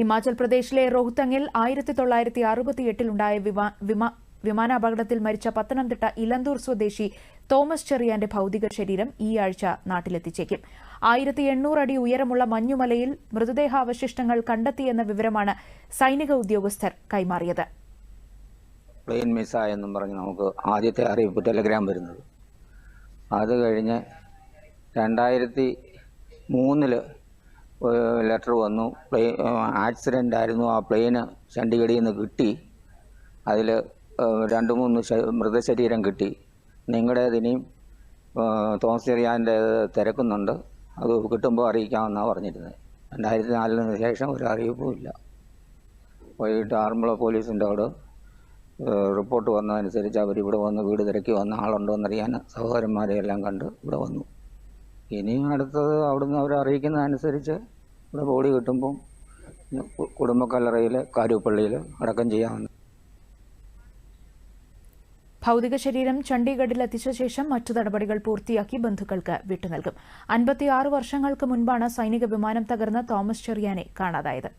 ഹിമാചൽ പ്രദേശിലെ റോഹ്തങ്ങിൽ ആയിരത്തി തൊള്ളായിരത്തി അറുപത്തിയെട്ടിലുണ്ടായ വിമാ- വിമാ- വിമാനാപകടത്തിൽ മരിച്ച പത്തനംതിട്ട ഇലന്തൂർ സ്വദേശി തോമസ് ചെറിയാന്റെ ഭൌതിക ശരീരം ഈ ആഴ്ച നാട്ടിലെത്തിച്ചേക്കും. ആയിരത്തി എണ്ണൂറ് അടി ഉയരമുള്ള മഞ്ഞുമലയിൽ മൃതദേഹാവശിഷ്ടങ്ങൾ കണ്ടെത്തിയെന്ന വിവരമാണ് സൈനിക ഉദ്യോഗസ്ഥർ കൈമാറിയത്. പ്ലെയിൻ മിസ്സായെന്നും പറഞ്ഞ് നമുക്ക് ആദ്യത്തെ അറിയിപ്പ് ടെലഗ്രാം വരുന്നത്. അത് കഴിഞ്ഞ് രണ്ടായിരത്തി മൂന്നിൽ ലെറ്റർ വന്നു. പ്ലെയിൻ ആക്സിഡന്റ് ആയിരുന്നു. ആ പ്ലെയിന് ചണ്ഡീഗഡിൽ നിന്ന് കിട്ടി. അതിൽ രണ്ട് മൂന്ന് മൃതശരീരം കിട്ടി. നിങ്ങളുടേതിനെയും തോമസ് ചെറിയാന്റെ തിരക്കുന്നുണ്ട്. അത് കിട്ടുമ്പോൾ അറിയിക്കാമെന്നാണ് പറഞ്ഞിരുന്നത്. രണ്ടായിരത്തി നാലിന് ശേഷം ഒരു അറിയിപ്പും ഇല്ല. വൈകിട്ട് ആറന്മുള പോലീസിന്റെ അവിടെ റിപ്പോർട്ട് വന്നതനുസരിച്ച് അവർ ഇവിടെ വന്ന് വീട് തിരക്കി വന്ന ആളുണ്ടോ എന്നറിയാൻ സഹോദരന്മാരെ എല്ലാം കണ്ട് ഇവിടെ വന്നു. ഇനിയും അടുത്തത് അവിടുന്ന് അവർ അറിയിക്കുന്നതനുസരിച്ച് ഇവിടെ ബോഡി കിട്ടുമ്പം കുടുംബക്കല്ലറയിൽ കാരൂപ്പള്ളിയിൽ അടക്കം ചെയ്യാമെന്ന് ഭൌതിക ശരീരം ചണ്ഡീഗഡിൽ എത്തിച്ച ശേഷം മറ്റു നടപടികൾ പൂർത്തിയാക്കി ബന്ധുക്കൾക്ക് വിട്ടുനൽകും. അൻപത്തിയാറ് വർഷങ്ങൾക്ക് മുൻപാണ് സൈനിക വിമാനം തകർന്ന തോമസ് ചെറിയാനെ കാണാതായത്.